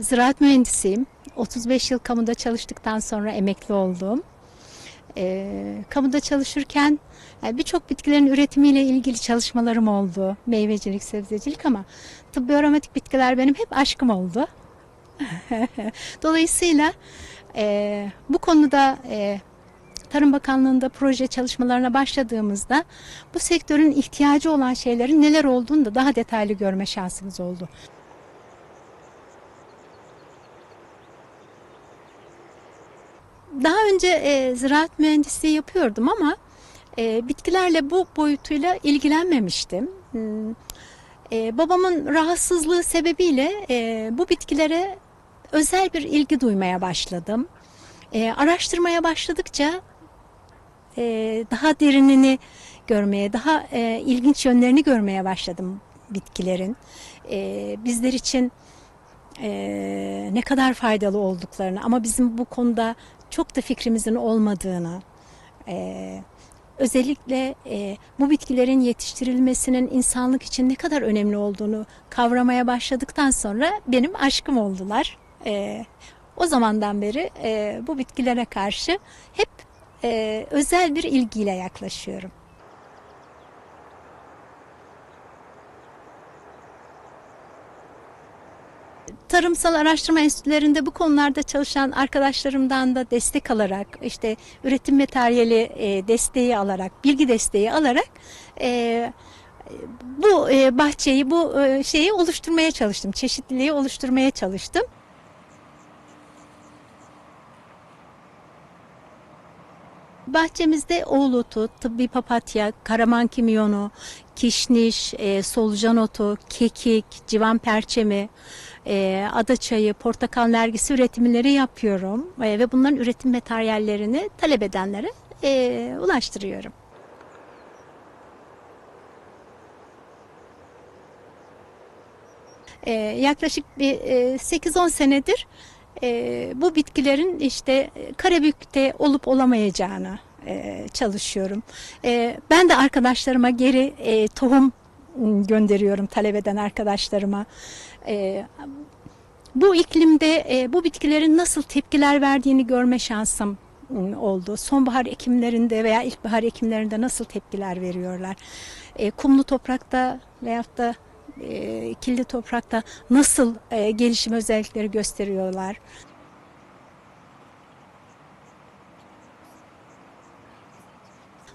ziraat mühendisiyim. 35 yıl kamuda çalıştıktan sonra emekli oldum. Ee, kamuda çalışırken yani birçok bitkilerin üretimiyle ilgili çalışmalarım oldu. Meyvecilik, sebzecilik ama tıbbi aromatik bitkiler benim hep aşkım oldu. Dolayısıyla e, bu konuda e, Tarım Bakanlığı'nda proje çalışmalarına başladığımızda bu sektörün ihtiyacı olan şeylerin neler olduğunu da daha detaylı görme şansımız oldu. Daha önce e, ziraat mühendisliği yapıyordum ama e, bitkilerle bu boyutuyla ilgilenmemiştim. Hmm, e, babamın rahatsızlığı sebebiyle e, bu bitkilere özel bir ilgi duymaya başladım. E, araştırmaya başladıkça e, daha derinini görmeye, daha e, ilginç yönlerini görmeye başladım bitkilerin. E, bizler için e, ne kadar faydalı olduklarını ama bizim bu konuda çok da fikrimizin olmadığını, e, özellikle e, bu bitkilerin yetiştirilmesinin insanlık için ne kadar önemli olduğunu kavramaya başladıktan sonra benim aşkım oldular. E, o zamandan beri e, bu bitkilere karşı hep e, özel bir ilgiyle yaklaşıyorum. Tarımsal araştırma enstitülerinde bu konularda çalışan arkadaşlarımdan da destek alarak, işte üretim materyali e, desteği alarak, bilgi desteği alarak e, bu e, bahçeyi, bu şeyi oluşturmaya çalıştım. Çeşitliliği oluşturmaya çalıştım. Bahçemizde oğul otu, tıbbi papatya, karaman kimyonu, kişniş, e, solucan otu, kekik, civan perçemi, e, ada çayı, portakal nergisi üretimleri yapıyorum. E, ve bunların üretim materyallerini talep edenlere e, ulaştırıyorum. E, yaklaşık e, 8-10 senedir e, bu bitkilerin işte Karabük'te olup olamayacağını e, çalışıyorum. E, ben de arkadaşlarıma geri e, tohum gönderiyorum talep eden arkadaşlarıma. Bu iklimde bu bitkilerin nasıl tepkiler verdiğini görme şansım m, oldu. Sonbahar ekimlerinde veya ilkbahar ekimlerinde nasıl tepkiler veriyorlar. Kumlu toprakta veyahut da e, kirli toprakta nasıl gelişim özellikleri gösteriyorlar.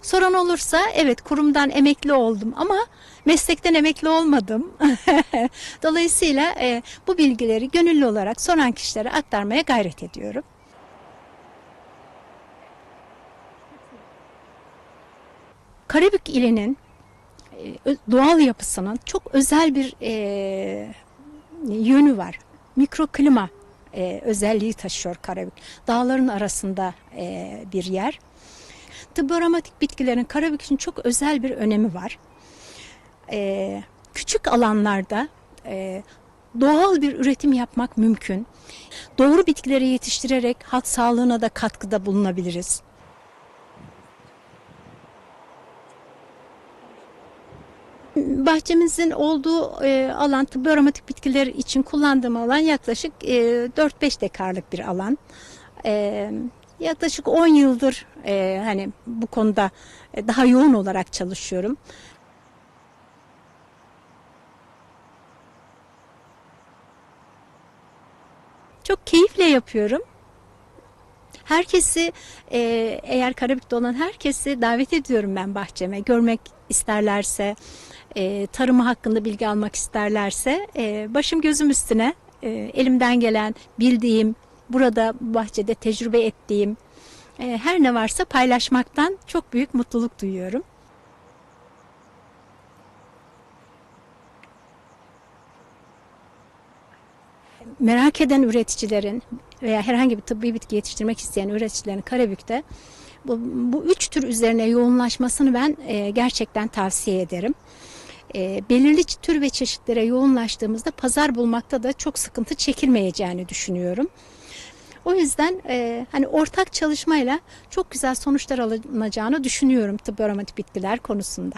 Soran olursa evet kurumdan emekli oldum ama meslekten emekli olmadım. Dolayısıyla e, bu bilgileri gönüllü olarak soran kişilere aktarmaya gayret ediyorum. Karabük ilinin e, doğal yapısının çok özel bir e, yönü var. Mikroklima e, özelliği taşıyor Karabük. Dağların arasında e, bir yer. Tıbbi aromatik bitkilerin Karabük için çok özel bir önemi var. E, küçük alanlarda e, doğal bir üretim yapmak mümkün. Doğru bitkileri yetiştirerek halk sağlığına da katkıda bulunabiliriz. Bahçemizin olduğu e, alan tıbbi aromatik bitkiler için kullandığım alan yaklaşık e, 4-5 dekarlık bir alan. E, yaklaşık 10 yıldır e, hani bu konuda daha yoğun olarak çalışıyorum. Çok keyifle yapıyorum. Herkesi e, eğer Karabük'te olan herkesi davet ediyorum ben bahçeme. Görmek isterlerse, e, tarımı hakkında bilgi almak isterlerse e, başım gözüm üstüne e, elimden gelen bildiğim, burada bu bahçede tecrübe ettiğim e, her ne varsa paylaşmaktan çok büyük mutluluk duyuyorum. merak eden üreticilerin veya herhangi bir tıbbi bitki yetiştirmek isteyen üreticilerin Karabük'te bu, bu üç tür üzerine yoğunlaşmasını ben e, gerçekten tavsiye ederim. E, belirli tür ve çeşitlere yoğunlaştığımızda pazar bulmakta da çok sıkıntı çekilmeyeceğini düşünüyorum. O yüzden e, hani ortak çalışmayla çok güzel sonuçlar alınacağını düşünüyorum tıbbi aromatik bitkiler konusunda.